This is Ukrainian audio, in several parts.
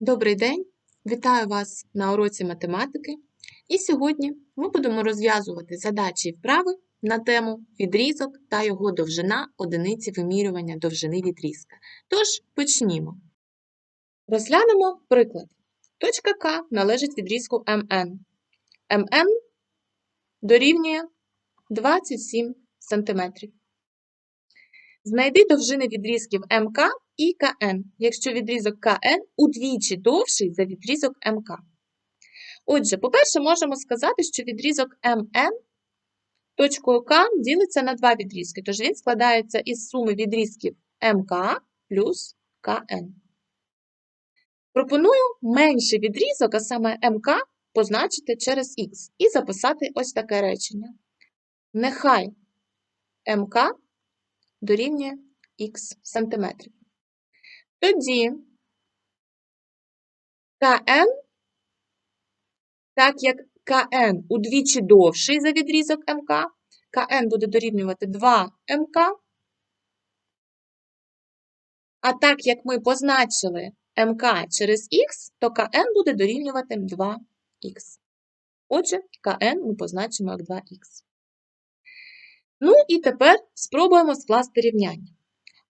Добрий день! Вітаю вас на уроці математики. І сьогодні ми будемо розв'язувати задачі і вправи на тему відрізок та його довжина одиниці вимірювання довжини відрізка. Тож почнімо. Розглянемо приклад. Точка К належить відрізку МН. МН дорівнює 27 см. Знайди довжини відрізків МК і КН, якщо відрізок КН удвічі довший за відрізок МК. Отже, по-перше, можемо сказати, що відрізок МН точкою К ділиться на два відрізки, тож він складається із суми відрізків МК плюс КН. Пропоную менший відрізок, а саме МК, позначити через Х і записати ось таке речення. Нехай МК дорівнює х сантиметрів. Тоді КН, так як КН удвічі довший за відрізок МК, КН буде дорівнювати 2 МК. А так як ми позначили МК через Х, то КН буде дорівнювати 2х. Отже, КН ми позначимо як 2х. Ну і тепер спробуємо скласти рівняння.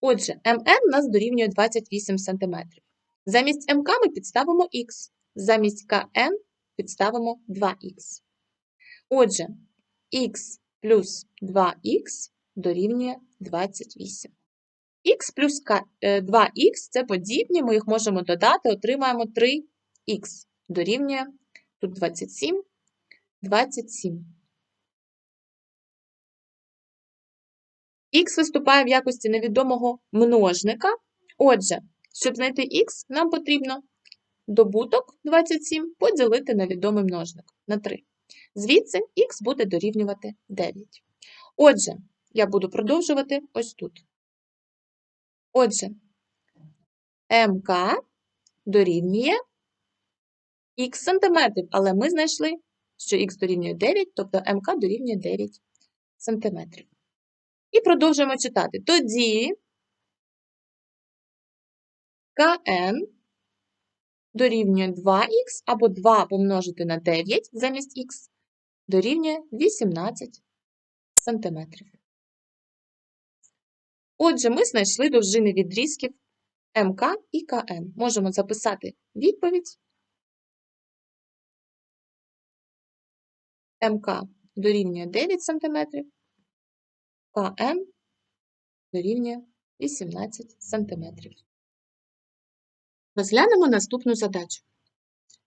Отже, МН нас дорівнює 28 см. Замість МК ми підставимо Х, замість КН підставимо 2х. Отже, х плюс 2х дорівнює 28. Х плюс 2х це подібні, ми їх можемо додати, отримаємо 3х дорівнює тут 27, 27. Х виступає в якості невідомого множника. Отже, щоб знайти х, нам потрібно добуток 27 поділити на відомий множник на 3. Звідси х буде дорівнювати 9. Отже, я буду продовжувати ось тут. Отже, МК дорівнює х сантиметрів, але ми знайшли, що х дорівнює 9, тобто МК дорівнює 9 сантиметрів. І продовжуємо читати. Тоді КН дорівнює 2х або 2 помножити на 9 замість х дорівнює 18 см. Отже, ми знайшли довжини відрізків МК і КН. Можемо записати відповідь. МК дорівнює 9 см, КН дорівнює 18 см. Розглянемо наступну задачу.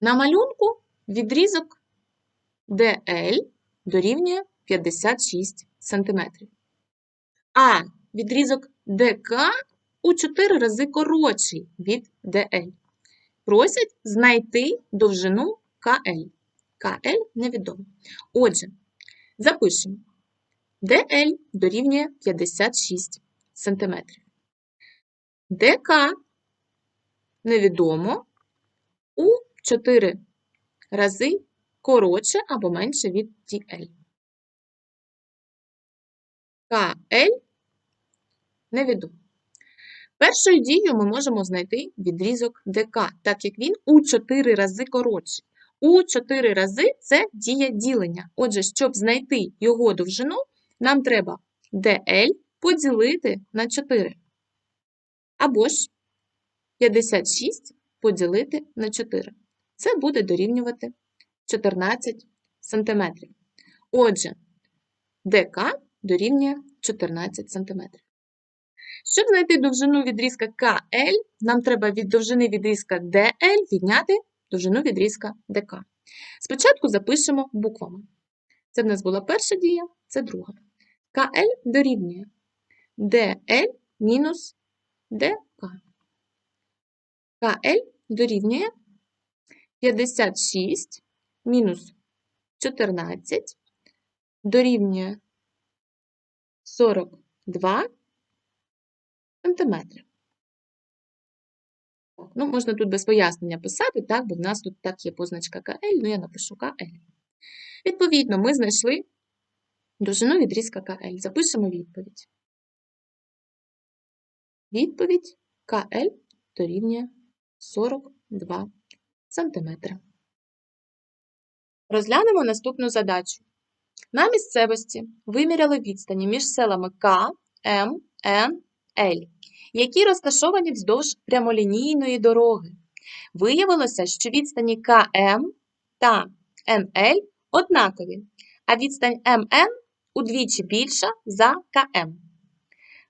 На малюнку відрізок DL дорівнює 56 см. А відрізок ДК у 4 рази коротший від DL. Просять знайти довжину КЛ. КЛ невідомо. Отже, запишемо. DL дорівнює 56 см. ДК невідомо у 4 рази коротше або менше від DL. КЛ невідомо. Першою дією ми можемо знайти відрізок ДК, так як він у 4 рази коротший. У 4 рази це дія ділення. Отже, щоб знайти його довжину, нам треба DL поділити на 4. Або ж 56 поділити на 4. Це буде дорівнювати 14 см. Отже, ДК дорівнює 14 см. Щоб знайти довжину відрізка КЛ, нам треба від довжини відрізка DL відняти довжину відрізка ДК. Спочатку запишемо буквами. Це в нас була перша дія, це друга. КЛ дорівнює DL мінус ДК. КЛ дорівнює 56 мінус 14 дорівнює 42 сантиметри. Ну, можна тут без пояснення писати, так, бо в нас тут так є позначка КЛ, ну я напишу КЛ. Відповідно, ми знайшли довжину відрізка КЛ. Запишемо відповідь. Відповідь КЛ дорівнює 42 2 см. Розглянемо наступну задачу. На місцевості виміряли відстані між селами К, М, Н, Л, які розташовані вздовж прямолінійної дороги. Виявилося, що відстані КМ та НЛ однакові, а відстань МН удвічі більша за КМ.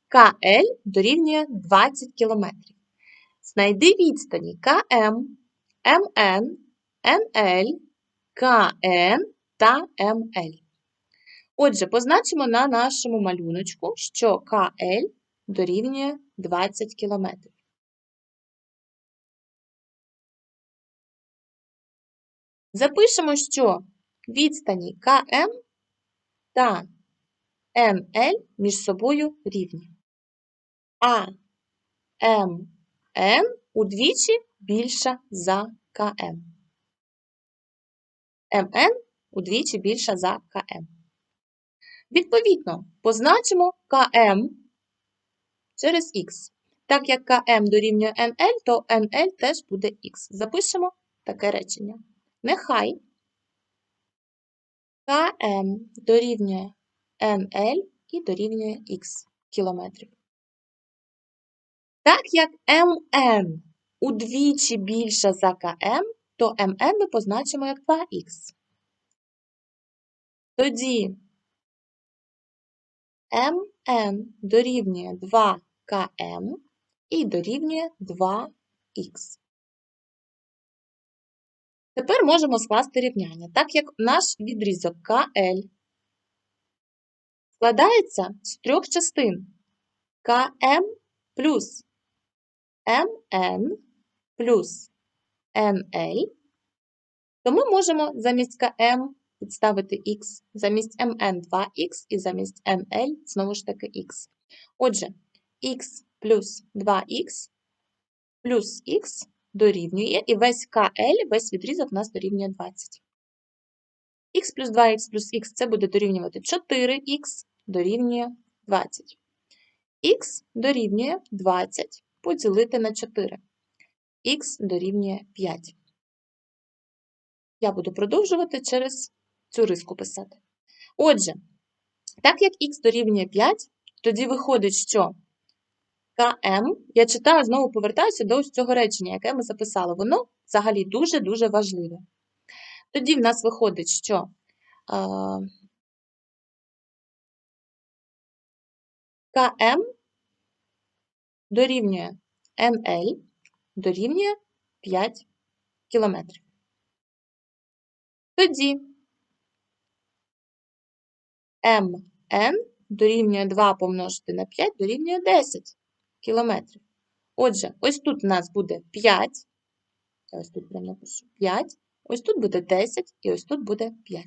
КЛ дорівнює 20 км. Знайди відстані КМ, МН, НЛ, КН та МЛ. Отже, позначимо на нашому малюночку, що КЛ дорівнює 20 км. Запишемо, що відстані КМ та НЛ між собою рівні. А МН удвічі більша за КМ. МН удвічі більша за КМ. Відповідно, позначимо КМ через Х. Так як КМ дорівнює НЛ, то НЛ теж буде Х. Запишемо таке речення. Нехай КМ дорівнює НЛ і дорівнює Х кілометрів. Так як МН удвічі більша за КМ, то МН ми позначимо як 2х. Тоді МН дорівнює 2КМ і дорівнює 2х. Тепер можемо скласти рівняння, так як наш відрізок КЛ складається з трьох частин КМ плюс МН плюс НЛ, то ми можемо замість КМ підставити х, замість МН 2х і замість НЛ знову ж таки х. Отже, х плюс 2х плюс х дорівнює, і весь КЛ, весь відрізок у нас дорівнює 20. х плюс 2х плюс х це буде дорівнювати 4х дорівнює 20. х дорівнює 20 поділити на 4. х дорівнює 5. Я буду продовжувати через цю риску писати. Отже, так як х дорівнює 5, тоді виходить, що КМ, я читаю, знову повертаюся до ось цього речення, яке ми записали. Воно взагалі дуже-дуже важливе. Тоді в нас виходить, що е, КМ дорівнює НЛ дорівнює 5 кілометрів. Тоді МН дорівнює 2 помножити на 5 дорівнює 10 кілометрів. Отже, ось тут у нас буде 5. Я ось тут прямо напишу 5. Ось тут буде 10 і ось тут буде 5.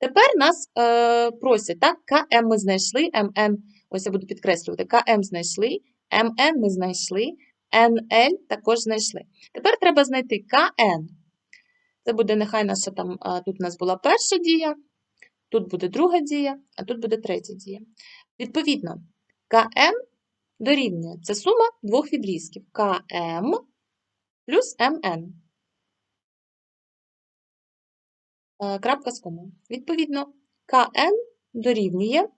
Тепер нас е, просять, так, КМ ми знайшли, МН, ось я буду підкреслювати, КМ знайшли, МН ми знайшли, НЛ також знайшли. Тепер треба знайти КН. Це буде нехай наша там, тут у нас була перша дія, тут буде друга дія, а тут буде третя дія. Відповідно, КН дорівнює це сума двох відрізків КМ плюс МН. Крапка з комою. Відповідно, КН дорівнює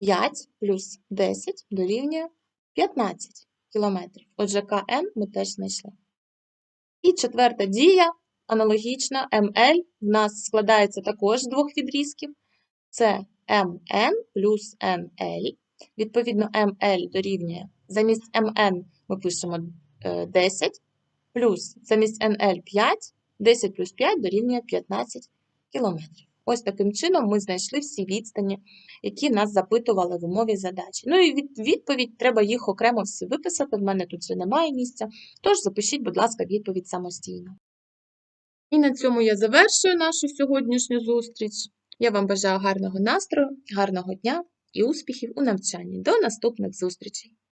5 плюс 10 дорівнює 15 кілометрів. Отже, КН ми теж знайшли. І четверта дія, аналогічна, МЛ, в нас складається також з двох відрізків. Це МН плюс НЛ. Відповідно, МЛ дорівнює, замість МН ми пишемо 10, е, плюс замість НЛ 5, 10 плюс 5 дорівнює 15 кілометрів. Ось таким чином ми знайшли всі відстані, які нас запитували в умові задачі. Ну і відповідь треба їх окремо всі виписати. В мене тут вже немає місця. Тож запишіть, будь ласка, відповідь самостійно. І на цьому я завершую нашу сьогоднішню зустріч. Я вам бажаю гарного настрою, гарного дня і успіхів у навчанні. До наступних зустрічей!